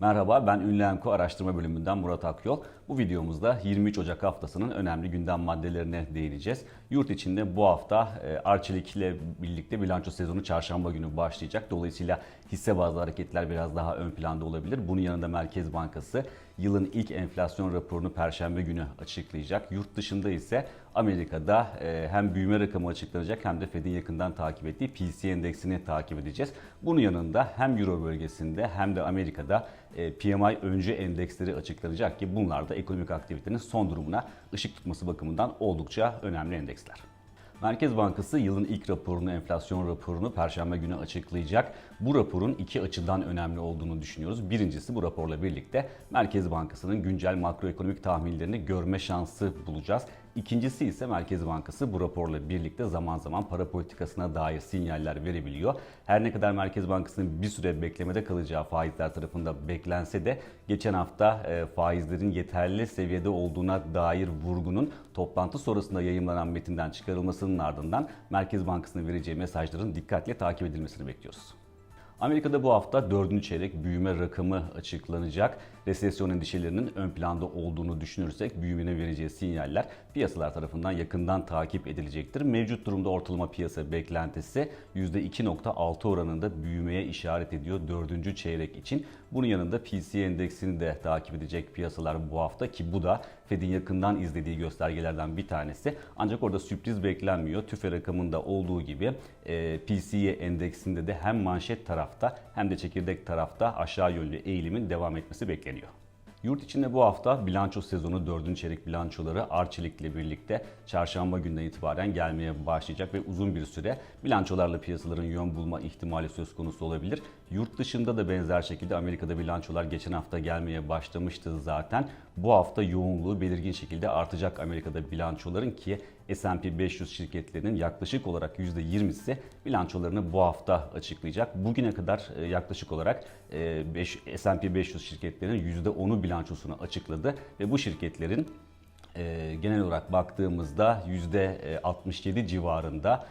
Merhaba ben Ünlü Emko Araştırma Bölümünden Murat Akyol. Bu videomuzda 23 Ocak haftasının önemli gündem maddelerine değineceğiz. Yurt içinde bu hafta e, Arçelik ile birlikte bilanço sezonu çarşamba günü başlayacak. Dolayısıyla hisse bazlı hareketler biraz daha ön planda olabilir. Bunun yanında Merkez Bankası yılın ilk enflasyon raporunu perşembe günü açıklayacak. Yurt dışında ise Amerika'da e, hem büyüme rakamı açıklanacak hem de Fed'in yakından takip ettiği PCE endeksini takip edeceğiz. Bunun yanında hem Euro bölgesinde hem de Amerika'da e, PMI öncü endeksleri açıklanacak ki bunlar da ekonomik aktivitenin son durumuna ışık tutması bakımından oldukça önemli endeksler. Merkez Bankası yılın ilk raporunu, enflasyon raporunu Perşembe günü açıklayacak. Bu raporun iki açıdan önemli olduğunu düşünüyoruz. Birincisi bu raporla birlikte Merkez Bankası'nın güncel makroekonomik tahminlerini görme şansı bulacağız. İkincisi ise Merkez Bankası bu raporla birlikte zaman zaman para politikasına dair sinyaller verebiliyor. Her ne kadar Merkez Bankası'nın bir süre beklemede kalacağı faizler tarafında beklense de geçen hafta e, faizlerin yeterli seviyede olduğuna dair vurgunun toplantı sonrasında yayımlanan metinden çıkarılmasının ardından Merkez Bankası'nın vereceği mesajların dikkatle takip edilmesini bekliyoruz. Amerika'da bu hafta dördüncü çeyrek büyüme rakamı açıklanacak. Resesyon endişelerinin ön planda olduğunu düşünürsek büyümenin vereceği sinyaller piyasalar tarafından yakından takip edilecektir. Mevcut durumda ortalama piyasa beklentisi %2.6 oranında büyümeye işaret ediyor dördüncü çeyrek için. Bunun yanında PCE endeksini de takip edecek piyasalar bu hafta ki bu da Fed'in yakından izlediği göstergelerden bir tanesi. Ancak orada sürpriz beklenmiyor. TÜFE rakamında olduğu gibi e, PCE endeksinde de hem manşet tarafta hem de çekirdek tarafta aşağı yönlü eğilimin devam etmesi bekleniyor. Yurt içinde bu hafta bilanço sezonu 4. çeyrek bilançoları Arçelik ile birlikte çarşamba günden itibaren gelmeye başlayacak ve uzun bir süre bilançolarla piyasaların yön bulma ihtimali söz konusu olabilir. Yurt dışında da benzer şekilde Amerika'da bilançolar geçen hafta gelmeye başlamıştı zaten. Bu hafta yoğunluğu belirgin şekilde artacak Amerika'da bilançoların ki S&P 500 şirketlerinin yaklaşık olarak %20'si bilançolarını bu hafta açıklayacak. Bugüne kadar e, yaklaşık olarak e, S&P 500 şirketlerinin %10'u bilançosunu açıkladı ve bu şirketlerin e, genel olarak baktığımızda %67 civarında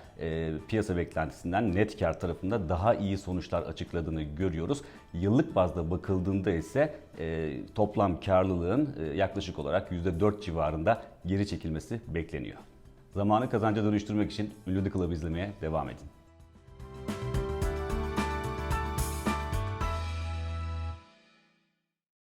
piyasa beklentisinden net kar tarafında daha iyi sonuçlar açıkladığını görüyoruz. Yıllık bazda bakıldığında ise toplam karlılığın yaklaşık olarak %4 civarında geri çekilmesi bekleniyor. Zamanı kazanca dönüştürmek için The Club'ı izlemeye devam edin.